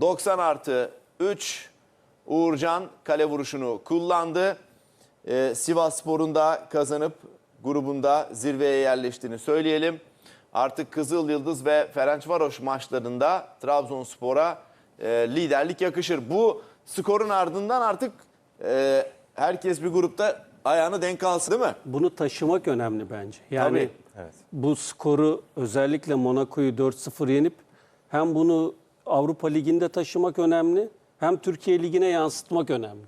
90 artı 3 Uğurcan kale vuruşunu kullandı. Ee, Sivas Spor'un da kazanıp grubunda zirveye yerleştiğini söyleyelim. Artık Kızıl Yıldız ve Ferencvaroş maçlarında Trabzonspor'a e, liderlik yakışır. Bu skorun ardından artık e, herkes bir grupta ayağını denk alsın değil mi? Bunu taşımak önemli bence. Yani Tabii. bu skoru özellikle Monaco'yu 4-0 yenip hem bunu Avrupa Ligi'nde taşımak önemli hem Türkiye Ligi'ne yansıtmak önemli.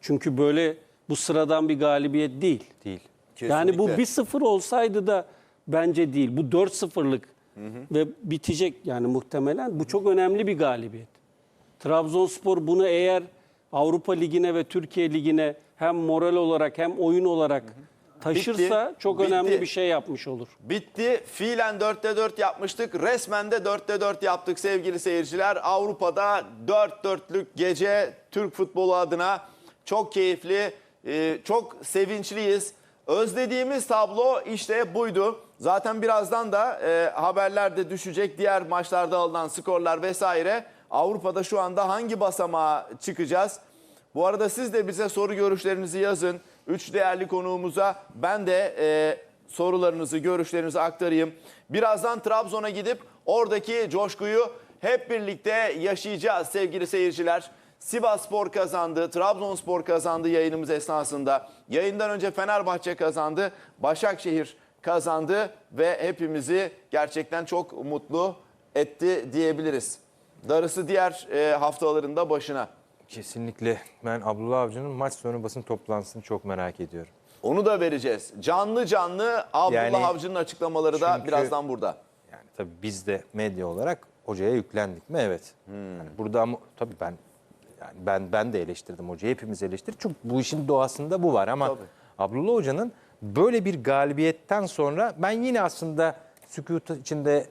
Çünkü böyle bu sıradan bir galibiyet değil. Değil. Yani bu Kesinlikle. 1-0 olsaydı da bence değil. Bu 4-0'lık ve bitecek yani muhtemelen. Bu çok önemli bir galibiyet. Trabzonspor bunu eğer Avrupa Ligi'ne ve Türkiye Ligi'ne hem moral olarak hem oyun olarak taşırsa Bitti, çok bitti. önemli bir şey yapmış olur. Bitti. Fiilen 4'te 4 yapmıştık. Resmen de 4'te 4 yaptık sevgili seyirciler. Avrupa'da 4 dörtlük gece Türk futbolu adına çok keyifli, e, çok sevinçliyiz. Özlediğimiz tablo işte buydu. Zaten birazdan da e, haberlerde düşecek diğer maçlarda alınan skorlar vesaire. Avrupa'da şu anda hangi basamağa çıkacağız? Bu arada siz de bize soru görüşlerinizi yazın. Üç değerli konuğumuza ben de e, sorularınızı, görüşlerinizi aktarayım. Birazdan Trabzon'a gidip oradaki coşkuyu hep birlikte yaşayacağız sevgili seyirciler. Sivas Spor kazandı, Trabzonspor kazandı yayınımız esnasında. Yayından önce Fenerbahçe kazandı, Başakşehir kazandı ve hepimizi gerçekten çok mutlu etti diyebiliriz. Darısı diğer e, haftalarında başına. Kesinlikle. Ben Abdullah Avcı'nın maç sonu basın toplantısını çok merak ediyorum. Onu da vereceğiz. Canlı canlı Abdullah Yani- Avcı'nın açıklamaları da Çünkü- birazdan burada. Yani tabii biz de medya olarak hocaya yüklendik mi? Evet. Yani burada ama tabii ben yani ben ben de eleştirdim hocayı. Hepimiz eleştirdik. Çünkü bu işin doğasında bu var ama Tabii. Abdullah Hoca'nın böyle bir galibiyetten sonra ben yine aslında sükut içinde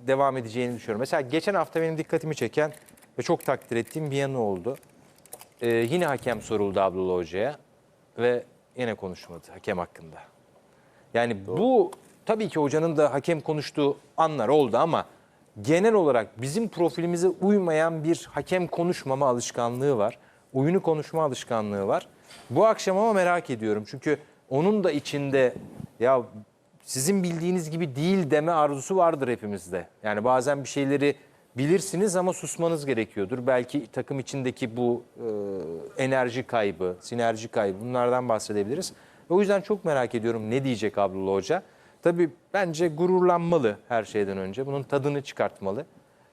devam edeceğini düşünüyorum. Mesela geçen hafta benim dikkatimi çeken ve çok takdir ettiğim bir yanı oldu. Ee, yine hakem soruldu Abdullah Hoca'ya ve yine konuşmadı hakem hakkında. Yani bu tabii ki hocanın da hakem konuştuğu anlar oldu ama genel olarak bizim profilimize uymayan bir hakem konuşmama alışkanlığı var. Oyunu konuşma alışkanlığı var. Bu akşam ama merak ediyorum. Çünkü onun da içinde ya sizin bildiğiniz gibi değil deme arzusu vardır hepimizde. Yani bazen bir şeyleri bilirsiniz ama susmanız gerekiyordur. Belki takım içindeki bu e, enerji kaybı, sinerji kaybı bunlardan bahsedebiliriz. O yüzden çok merak ediyorum ne diyecek Abdullah Hoca. Tabii bence gururlanmalı her şeyden önce. Bunun tadını çıkartmalı.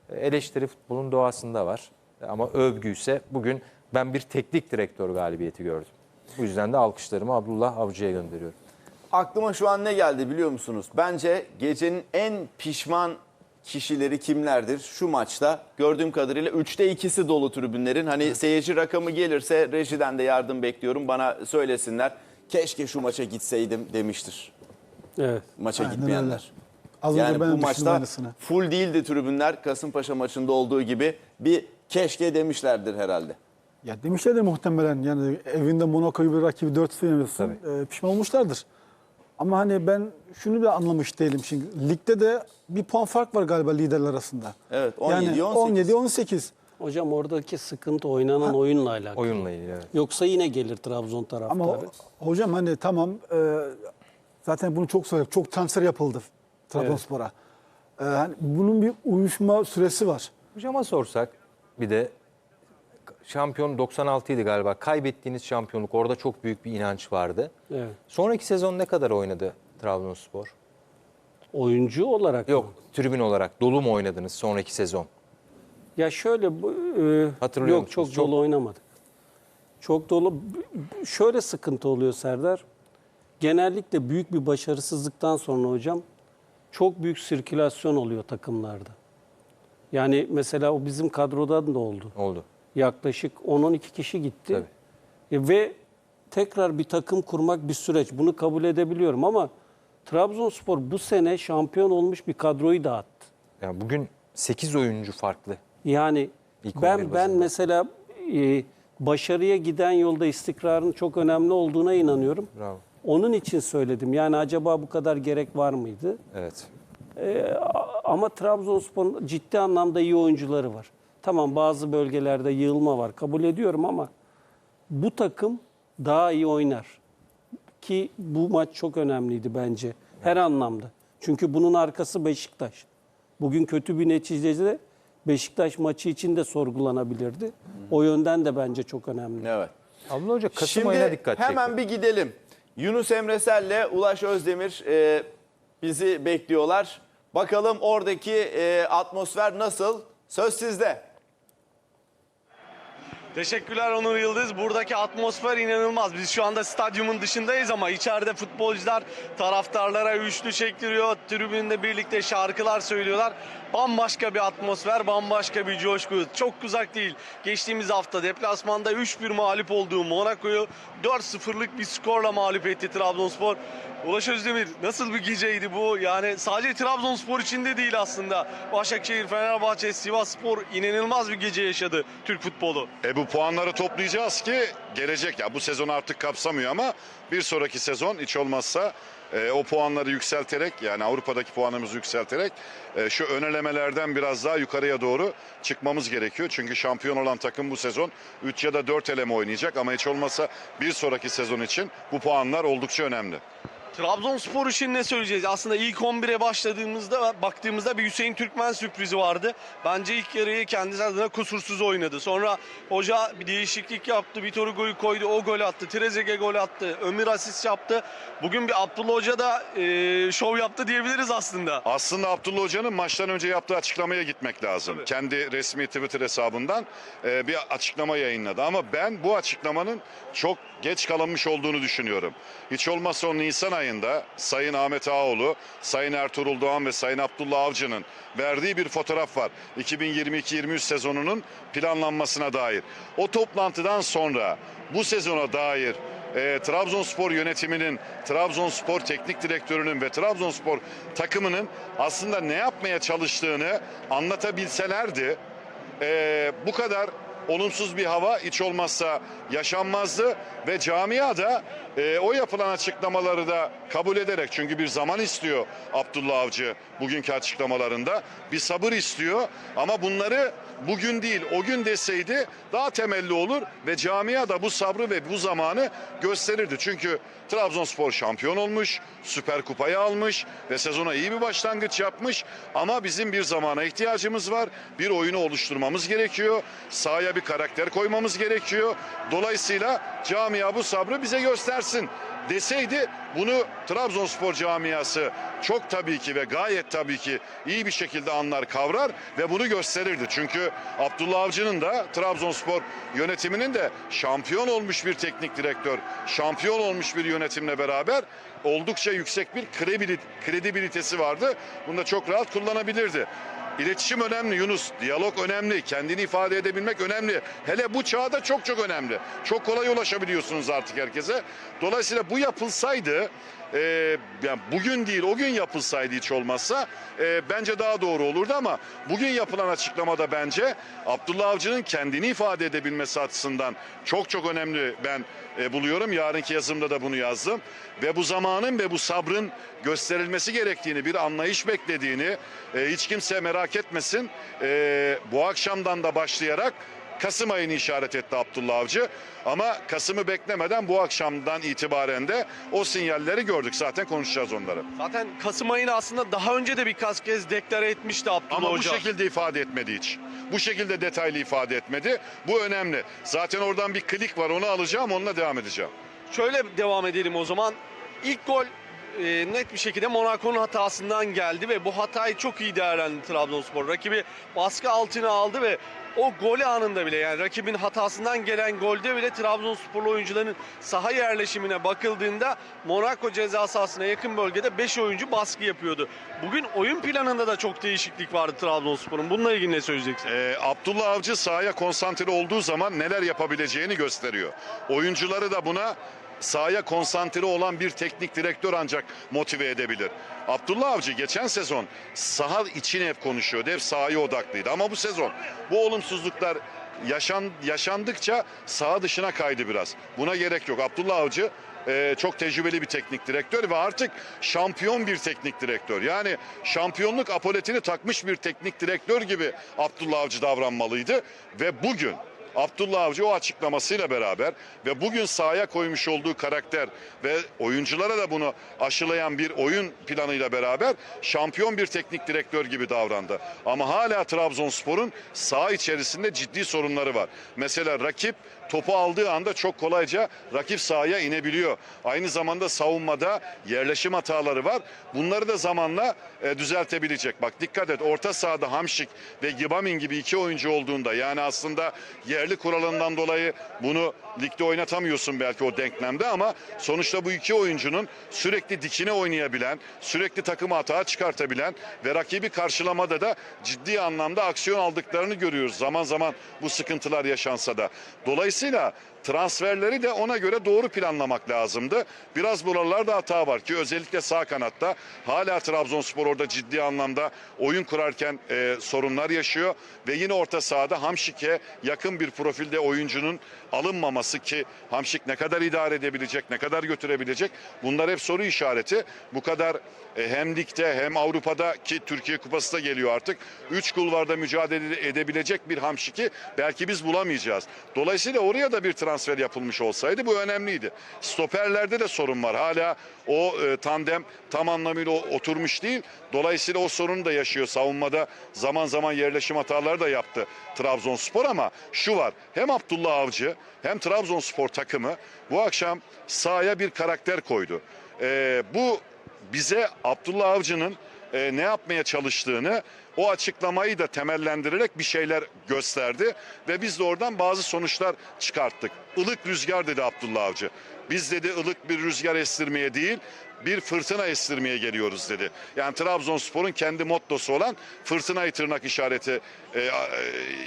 Eleştiri futbolun doğasında var. Ama övgü ise bugün ben bir teknik direktör galibiyeti gördüm. Bu yüzden de alkışlarımı Abdullah Avcı'ya gönderiyorum. Aklıma şu an ne geldi biliyor musunuz? Bence gecenin en pişman kişileri kimlerdir şu maçta? Gördüğüm kadarıyla 3'te 2'si dolu tribünlerin. Hani seyirci rakamı gelirse rejiden de yardım bekliyorum. Bana söylesinler. Keşke şu maça gitseydim demiştir Evet. maça Aynen gitmeyenler. öyle. Az yani bu maçta aynısını. full değildi tribünler. Kasımpaşa maçında olduğu gibi bir keşke demişlerdir herhalde. Ya demişler de muhtemelen yani evinde Monaco'yu bir rakibi 4-0 yeniyorsun. E, pişman olmuşlardır. Ama hani ben şunu da anlamış değilim şimdi. Ligde de bir puan fark var galiba liderler arasında. Evet, 17, yani 18. 17-18. Hocam oradaki sıkıntı oynanan oyunla alakalı. Oyunla ilgili evet. Yoksa yine gelir Trabzon taraftarı. Ama ho- hocam hani tamam e, zaten bunu çok söyledik. Çok transfer yapıldı Trabzonspor'a. E, hani bunun bir uyuşma süresi var. Hocama sorsak bir de şampiyon 96 idi galiba. Kaybettiğiniz şampiyonluk orada çok büyük bir inanç vardı. Evet. Sonraki sezon ne kadar oynadı Trabzonspor? Oyuncu olarak mı? Yok tribün olarak dolu mu oynadınız sonraki sezon? Ya şöyle bu e, Hatırlıyor yok musunuz? çok Çok- dolu oynamadık. Çok dolu şöyle sıkıntı oluyor Serdar. Genellikle büyük bir başarısızlıktan sonra hocam çok büyük sirkülasyon oluyor takımlarda. Yani mesela o bizim kadrodan da oldu. Oldu. Yaklaşık 10-12 kişi gitti. Tabii. E, ve tekrar bir takım kurmak bir süreç. Bunu kabul edebiliyorum ama Trabzonspor bu sene şampiyon olmuş bir kadroyu dağıttı. Yani bugün 8 oyuncu farklı. Yani İlk ben 11 ben mesela e, başarıya giden yolda istikrarın çok önemli olduğuna inanıyorum. Bravo. Onun için söyledim. Yani acaba bu kadar gerek var mıydı? Evet. Ama Trabzonspor'un ciddi anlamda iyi oyuncuları var. Tamam bazı bölgelerde yığılma var kabul ediyorum ama bu takım daha iyi oynar. Ki bu maç çok önemliydi bence her anlamda. Çünkü bunun arkası Beşiktaş. Bugün kötü bir neticede Beşiktaş maçı için de sorgulanabilirdi. O yönden de bence çok önemli. Evet. Abdullah Hoca Kasım Şimdi ayına dikkat çekti. hemen bir gidelim. Yunus Emresel'le Ulaş Özdemir e, bizi bekliyorlar. Bakalım oradaki e, atmosfer nasıl? Söz sizde. Teşekkürler Onur Yıldız. Buradaki atmosfer inanılmaz. Biz şu anda stadyumun dışındayız ama içeride futbolcular taraftarlara üçlü çektiriyor. Tribünde birlikte şarkılar söylüyorlar. Bambaşka bir atmosfer, bambaşka bir coşku. Çok uzak değil. Geçtiğimiz hafta deplasmanda 3-1 mağlup olduğu Monaco'yu 4-0'lık bir skorla mağlup etti Trabzonspor. Ulaş Özdemir nasıl bir geceydi bu? Yani sadece Trabzonspor için de değil aslında. Başakşehir, Fenerbahçe, Sivasspor inanılmaz bir gece yaşadı Türk futbolu. E bu puanları toplayacağız ki gelecek ya bu sezon artık kapsamıyor ama bir sonraki sezon hiç olmazsa e, o puanları yükselterek yani Avrupa'daki puanımızı yükselterek e, şu önelemelerden biraz daha yukarıya doğru çıkmamız gerekiyor. Çünkü şampiyon olan takım bu sezon 3 ya da 4 eleme oynayacak ama hiç olmazsa bir sonraki sezon için bu puanlar oldukça önemli. Trabzonspor için ne söyleyeceğiz? Aslında ilk 11'e başladığımızda baktığımızda bir Hüseyin Türkmen sürprizi vardı. Bence ilk yarıyı kendisi adına kusursuz oynadı. Sonra hoca bir değişiklik yaptı. Vitor Hugo'yu koydu. O gol attı. Trezeguet gol attı. Ömür asist yaptı. Bugün bir Abdullah Hoca da e, şov yaptı diyebiliriz aslında. Aslında Abdullah Hoca'nın maçtan önce yaptığı açıklamaya gitmek lazım. Kendi resmi Twitter hesabından e, bir açıklama yayınladı. Ama ben bu açıklamanın çok geç kalınmış olduğunu düşünüyorum. Hiç olmazsa o Nisan ayında Sayın Ahmet Ağoğlu, Sayın Ertuğrul Doğan ve Sayın Abdullah Avcı'nın verdiği bir fotoğraf var. 2022-23 sezonunun planlanmasına dair. O toplantıdan sonra bu sezona dair e, Trabzonspor yönetiminin, Trabzonspor teknik direktörünün ve Trabzonspor takımının aslında ne yapmaya çalıştığını anlatabilselerdi e, bu kadar olumsuz bir hava hiç olmazsa yaşanmazdı ve camia da e, o yapılan açıklamaları da kabul ederek çünkü bir zaman istiyor Abdullah Avcı bugünkü açıklamalarında bir sabır istiyor ama bunları bugün değil o gün deseydi daha temelli olur ve camia da bu sabrı ve bu zamanı gösterirdi. Çünkü Trabzonspor şampiyon olmuş, Süper Kupayı almış ve sezona iyi bir başlangıç yapmış ama bizim bir zamana ihtiyacımız var. Bir oyunu oluşturmamız gerekiyor. Sahaya bir karakter koymamız gerekiyor. Dolayısıyla camia bu sabrı bize göstersin deseydi bunu Trabzonspor camiası çok tabii ki ve gayet tabii ki iyi bir şekilde anlar kavrar ve bunu gösterirdi. Çünkü Abdullah Avcı'nın da Trabzonspor yönetiminin de şampiyon olmuş bir teknik direktör, şampiyon olmuş bir yönetimle beraber oldukça yüksek bir kredibilit- kredibilitesi vardı. Bunu da çok rahat kullanabilirdi. İletişim önemli Yunus. Diyalog önemli. Kendini ifade edebilmek önemli. Hele bu çağda çok çok önemli. Çok kolay ulaşabiliyorsunuz artık herkese. Dolayısıyla bu yapılsaydı e, yani bugün değil o gün yapılsaydı hiç olmazsa e, bence daha doğru olurdu ama bugün yapılan açıklamada bence Abdullah Avcı'nın kendini ifade edebilmesi açısından çok çok önemli ben e, buluyorum. Yarınki yazımda da bunu yazdım. Ve bu zamanın ve bu sabrın gösterilmesi gerektiğini, bir anlayış beklediğini e, hiç kimse merak etmesin. E, bu akşamdan da başlayarak Kasım ayını işaret etti Abdullah Avcı. Ama Kasım'ı beklemeden bu akşamdan itibaren de o sinyalleri gördük. Zaten konuşacağız onları. Zaten Kasım ayını aslında daha önce de birkaç kez deklare etmişti Abdullah Ama bu Hoca. şekilde ifade etmedi hiç. Bu şekilde detaylı ifade etmedi. Bu önemli. Zaten oradan bir klik var onu alacağım onunla devam edeceğim. Şöyle devam edelim o zaman. İlk gol e, net bir şekilde Monaco'nun hatasından geldi ve bu hatayı çok iyi değerlendirdi Trabzonspor. Rakibi baskı altına aldı ve o golü anında bile yani rakibin hatasından gelen golde bile Trabzonsporlu oyuncuların saha yerleşimine bakıldığında Monaco ceza sahasına yakın bölgede 5 oyuncu baskı yapıyordu. Bugün oyun planında da çok değişiklik vardı Trabzonspor'un. Bununla ilgili ne söyleyeceksin? Ee, Abdullah Avcı sahaya konsantre olduğu zaman neler yapabileceğini gösteriyor. Oyuncuları da buna sahaya konsantre olan bir teknik direktör ancak motive edebilir. Abdullah Avcı geçen sezon saha için hep konuşuyordu. Hep sahaya odaklıydı. Ama bu sezon bu olumsuzluklar yaşan, yaşandıkça saha dışına kaydı biraz. Buna gerek yok. Abdullah Avcı e, çok tecrübeli bir teknik direktör ve artık şampiyon bir teknik direktör. Yani şampiyonluk apoletini takmış bir teknik direktör gibi Abdullah Avcı davranmalıydı ve bugün Abdullah Avcı o açıklamasıyla beraber ve bugün sahaya koymuş olduğu karakter ve oyunculara da bunu aşılayan bir oyun planıyla beraber şampiyon bir teknik direktör gibi davrandı. Ama hala Trabzonspor'un saha içerisinde ciddi sorunları var. Mesela rakip topu aldığı anda çok kolayca rakip sahaya inebiliyor. Aynı zamanda savunmada yerleşim hataları var. Bunları da zamanla e, düzeltebilecek. Bak dikkat et orta sahada Hamşik ve Gibamin gibi iki oyuncu olduğunda yani aslında yerli kuralından dolayı bunu ligde oynatamıyorsun belki o denklemde ama sonuçta bu iki oyuncunun sürekli dikine oynayabilen, sürekli takımı hata çıkartabilen ve rakibi karşılamada da ciddi anlamda aksiyon aldıklarını görüyoruz. Zaman zaman bu sıkıntılar yaşansa da. Dolayısıyla transferleri de ona göre doğru planlamak lazımdı. Biraz buralarda hata var ki özellikle sağ kanatta hala Trabzonspor orada ciddi anlamda oyun kurarken e, sorunlar yaşıyor ve yine orta sahada Hamşik'e yakın bir profilde oyuncunun alınmaması ki Hamşik ne kadar idare edebilecek, ne kadar götürebilecek bunlar hep soru işareti. Bu kadar e, hem ligde hem Avrupa'da ki Türkiye Kupası da geliyor artık. Üç kulvarda mücadele edebilecek bir Hamşik'i belki biz bulamayacağız. Dolayısıyla oraya da bir transfer yapılmış olsaydı bu önemliydi. Stoperlerde de sorun var. Hala o e, tandem tam anlamıyla oturmuş değil. Dolayısıyla o sorunu da yaşıyor. Savunmada zaman zaman yerleşim hataları da yaptı Trabzonspor ama şu var. Hem Abdullah Avcı hem Trabzonspor takımı bu akşam sahaya bir karakter koydu. E, bu bize Abdullah Avcı'nın e, ne yapmaya çalıştığını o açıklamayı da temellendirerek bir şeyler gösterdi ve biz de oradan bazı sonuçlar çıkarttık. Ilık rüzgar dedi Abdullah Avcı. Biz dedi ılık bir rüzgar estirmeye değil bir fırtına estirmeye geliyoruz dedi. Yani Trabzonspor'un kendi mottosu olan fırtınayı tırnak işareti e, e,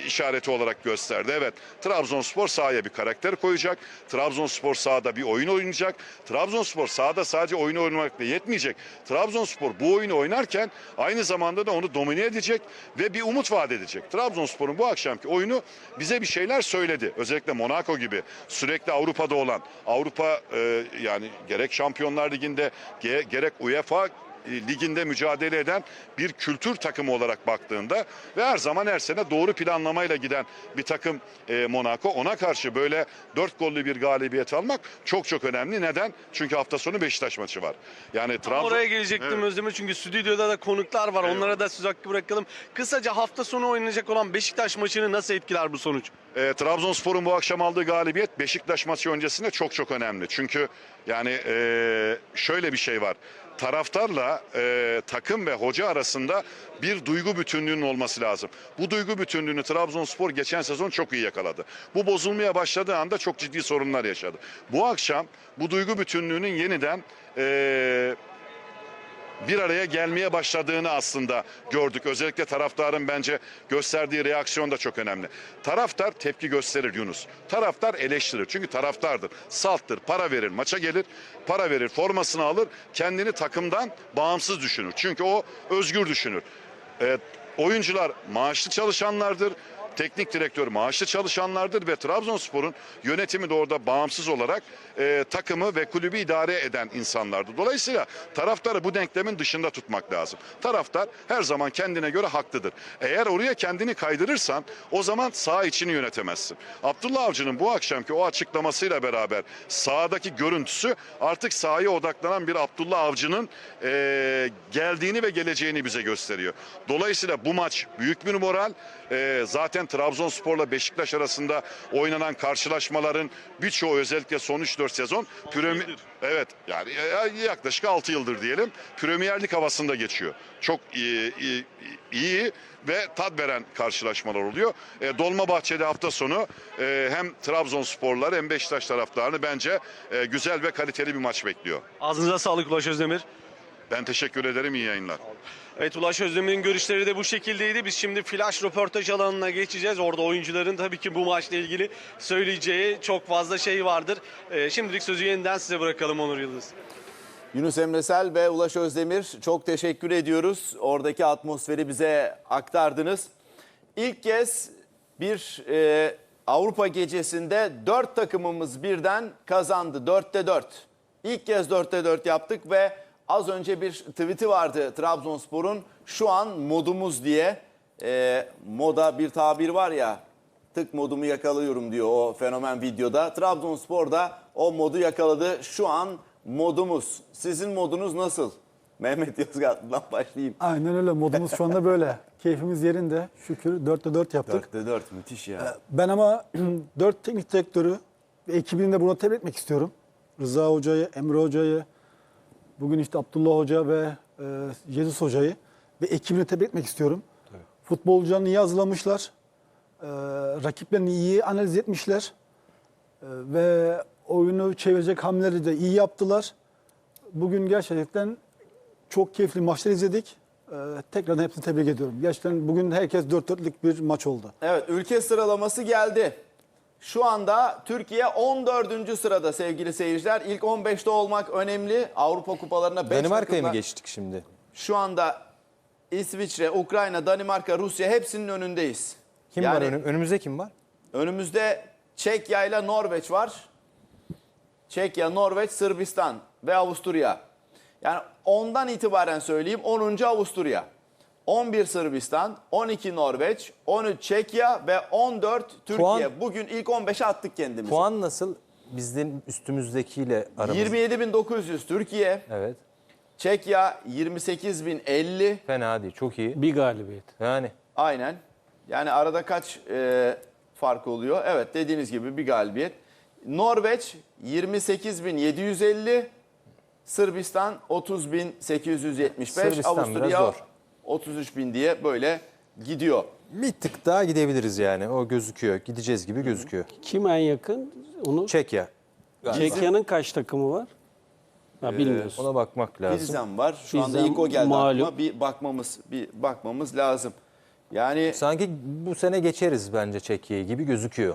işareti olarak gösterdi. Evet Trabzonspor sahaya bir karakter koyacak. Trabzonspor sahada bir oyun oynayacak. Trabzonspor sahada sadece oyunu oynamakla yetmeyecek. Trabzonspor bu oyunu oynarken aynı zamanda da onu domine edecek ve bir umut vaat edecek. Trabzonspor'un bu akşamki oyunu bize bir şeyler söyledi. Özellikle Monaco gibi sürekli Avrupa'da olan Avrupa e, yani gerek Şampiyonlar Ligi'nde gerek UEFA liginde mücadele eden bir kültür takımı olarak baktığında ve her zaman her sene doğru planlamayla giden bir takım e, Monaco. Ona karşı böyle dört gollü bir galibiyet almak çok çok önemli. Neden? Çünkü hafta sonu Beşiktaş maçı var. Yani Trabzon... Oraya gelecektim Evet. Özdemir çünkü stüdyoda da konuklar var. Onlara da söz hakkı bırakalım. Kısaca hafta sonu oynanacak olan Beşiktaş maçını nasıl etkiler bu sonuç? E, Trabzonspor'un bu akşam aldığı galibiyet Beşiktaş maçı öncesinde çok çok önemli. Çünkü yani e, şöyle bir şey var. Taraftarla e, takım ve hoca arasında bir duygu bütünlüğünün olması lazım. Bu duygu bütünlüğünü Trabzonspor geçen sezon çok iyi yakaladı. Bu bozulmaya başladığı anda çok ciddi sorunlar yaşadı. Bu akşam bu duygu bütünlüğünün yeniden e, bir araya gelmeye başladığını aslında gördük. Özellikle taraftarın bence gösterdiği reaksiyon da çok önemli. Taraftar tepki gösterir Yunus. Taraftar eleştirir. Çünkü taraftardır. Salttır. Para verir. Maça gelir. Para verir. Formasını alır. Kendini takımdan bağımsız düşünür. Çünkü o özgür düşünür. Evet, oyuncular maaşlı çalışanlardır. Teknik direktör maaşlı çalışanlardır ve Trabzonspor'un yönetimi de orada bağımsız olarak e, takımı ve kulübü idare eden insanlardı. Dolayısıyla taraftarı bu denklemin dışında tutmak lazım. Taraftar her zaman kendine göre haklıdır. Eğer oraya kendini kaydırırsan o zaman sağ içini yönetemezsin. Abdullah Avcı'nın bu akşamki o açıklamasıyla beraber sahadaki görüntüsü artık sahaya odaklanan bir Abdullah Avcı'nın e, geldiğini ve geleceğini bize gösteriyor. Dolayısıyla bu maç büyük bir moral. E, zaten Trabzonspor'la Beşiktaş arasında oynanan karşılaşmaların birçoğu özellikle son 3-4 sezon Premier Evet yani e, yaklaşık 6 yıldır diyelim Premier Lig havasında geçiyor. Çok iyi, iyi, iyi ve tat veren karşılaşmalar oluyor. E, Dolmabahçe'de hafta sonu e, hem Trabzonsporlar hem Beşiktaş taraftarını bence e, güzel ve kaliteli bir maç bekliyor. Ağzınıza sağlık Ulaş Özdemir. Ben teşekkür ederim iyi yayınlar. Evet Ulaş Özdemir'in görüşleri de bu şekildeydi. Biz şimdi flash röportaj alanına geçeceğiz. Orada oyuncuların tabii ki bu maçla ilgili söyleyeceği çok fazla şey vardır. Ee, şimdilik sözü yeniden size bırakalım Onur Yıldız. Yunus Emresel ve Ulaş Özdemir çok teşekkür ediyoruz. Oradaki atmosferi bize aktardınız. İlk kez bir e, Avrupa gecesinde dört takımımız birden kazandı. Dörtte dört. İlk kez 4'te 4 yaptık ve az önce bir tweet'i vardı Trabzonspor'un. Şu an modumuz diye e, moda bir tabir var ya tık modumu yakalıyorum diyor o fenomen videoda. Trabzonspor da o modu yakaladı. Şu an modumuz. Sizin modunuz nasıl? Mehmet Yozgat'tan başlayayım. Aynen öyle. Modumuz şu anda böyle. Keyfimiz yerinde. Şükür 4'te 4 yaptık. 4'te 4 müthiş ya. Ben ama 4 teknik direktörü ve ekibini de bunu tebrik etmek istiyorum. Rıza Hoca'yı, Emre Hoca'yı, bugün işte Abdullah Hoca ve e, Jesus Hoca'yı ve ekibini tebrik etmek istiyorum. Futbolcularını iyi hazırlamışlar. E, rakiplerini iyi analiz etmişler. E, ve oyunu çevirecek hamleleri de iyi yaptılar. Bugün gerçekten çok keyifli maçlar izledik. E, tekrardan hepsini tebrik ediyorum. Gerçekten bugün herkes 4-4'lük bir maç oldu. Evet ülke sıralaması geldi. Şu anda Türkiye 14. sırada sevgili seyirciler. İlk 15'te olmak önemli. Avrupa kupalarına 5 Danimarka'ya mı geçtik şimdi? Şu anda İsviçre, Ukrayna, Danimarka, Rusya hepsinin önündeyiz. Kim Yani var önüm, önümüzde kim var? Önümüzde Çekya ile Norveç var. Çekya, Norveç, Sırbistan ve Avusturya. Yani ondan itibaren söyleyeyim 10. Avusturya. 11 Sırbistan, 12 Norveç, 13 Çekya ve 14 Türkiye. Puan- Bugün ilk 15'e attık kendimizi. Puan nasıl? Bizden üstümüzdekiyle aramızda. 27.900 Türkiye, Evet. Çekya 28.050 Fena değil. Çok iyi. Bir galibiyet. Yani aynen. Yani arada kaç e, fark oluyor? Evet dediğiniz gibi bir galibiyet. Norveç 28.750, Sırbistan 30.875, Sırbistan biraz Avusturya zor. 33.000 diye böyle gidiyor. bir tık daha gidebiliriz yani. O gözüküyor. Gideceğiz gibi gözüküyor. Kim en yakın? Onu Çekya. Çekya'nın kaç takımı var? Ha, bilmiyorsun. Ona bakmak lazım. Pilsen var. Şu anda Pilsen ilk o geldi malum. aklıma. Bir bakmamız bir bakmamız lazım. Yani Sanki bu sene geçeriz bence Çekya'yı gibi gözüküyor.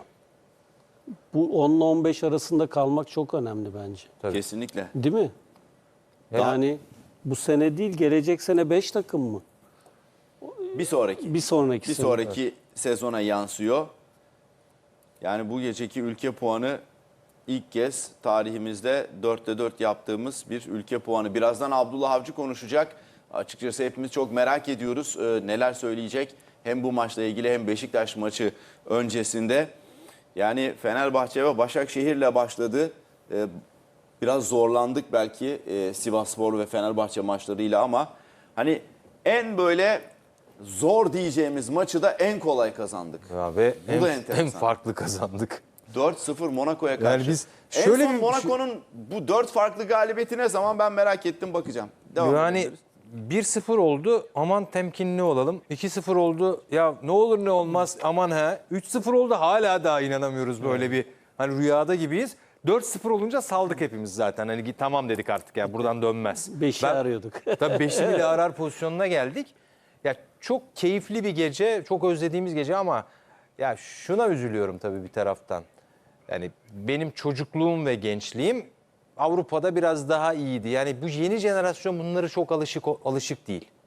Bu 10 ile 15 arasında kalmak çok önemli bence. Tabii. kesinlikle. Değil mi? Yani bu sene değil, gelecek sene 5 takım mı? Bir sonraki. Bir sonraki bir sonraki sezona yansıyor. Yani bu geceki ülke puanı ilk kez tarihimizde 4'te 4 yaptığımız bir ülke puanı. Birazdan Abdullah Avcı konuşacak. Açıkçası hepimiz çok merak ediyoruz e, neler söyleyecek. Hem bu maçla ilgili hem Beşiktaş maçı öncesinde. Yani Fenerbahçe ve Başakşehir'le başladı. E, Biraz zorlandık belki e, Sivasspor ve Fenerbahçe maçlarıyla ama hani en böyle zor diyeceğimiz maçı da en kolay kazandık. Ya ve Bu en, da enteresan. en farklı kazandık. 4-0 Monaco'ya karşı. biz en şöyle son bir- Monaco'nun bu 4 farklı galibiyeti ne zaman ben merak ettim bakacağım. Devam yani edebiliriz. 1-0 oldu aman temkinli olalım. 2-0 oldu ya ne olur ne olmaz aman ha. 3-0 oldu hala daha inanamıyoruz böyle bir hani rüyada gibiyiz. 4-0 olunca saldık hepimiz zaten. Hani git tamam dedik artık ya buradan dönmez. Beşi Ben- arıyorduk. Tabii beşi bile arar pozisyonuna geldik. Ya çok keyifli bir gece, çok özlediğimiz gece ama ya şuna üzülüyorum tabii bir taraftan. Yani benim çocukluğum ve gençliğim Avrupa'da biraz daha iyiydi. Yani bu yeni jenerasyon bunları çok alışık alışık değil.